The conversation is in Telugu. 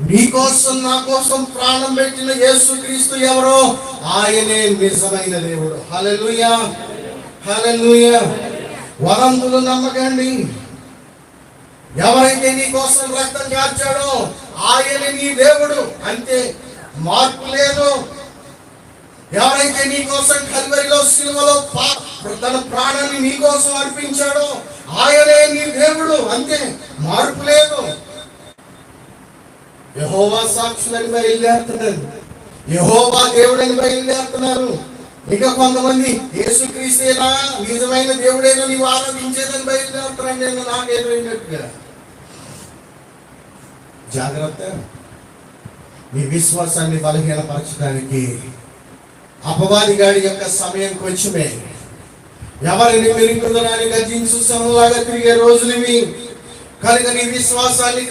మీకోసం నా కోసం ప్రాణం పెట్టిన యేసు క్రీస్తు ఎవరో? ఆయనే నిజమైన దేవుడు. హలలుయా హల్లెలూయా. వరంతులు నమ్మకండి. ఎవరైతే నీ కోసం రక్తం కార్చాడో ఆయన నీ దేవుడు. అంతే. మార్పు లేదు. ఎవరైతే నీ కోసం కల్వరిలో సినిమాలో తన ప్రాణాన్ని నీ కోసం అర్పించాడో ఆయనే నీ దేవుడు. అంతే. మార్పు లేదు. యహోవా సాక్షులని బయలుదేరుతున్నారు యహోవా దేవుడని బయలుదేరుతున్నారు ఇంకా కొంతమంది యేసుక్రీస్తేనా నిజమైన దేవుడేనా? నీవు ఆరాధించేదని బయలుదేరుతున్నాను నేను నాకేమైనట్టుగా జాగ్రత్త. మీ విశ్వాసాన్ని బలహీనపరచడానికి అపవాది గాడి యొక్క సమయం కొంచెమే ఎవరిని మెరుగుదనాన్ని గర్జించు సమలాగా తిరిగే రోజులు మీ కనుక నీ విశ్వాసాన్ని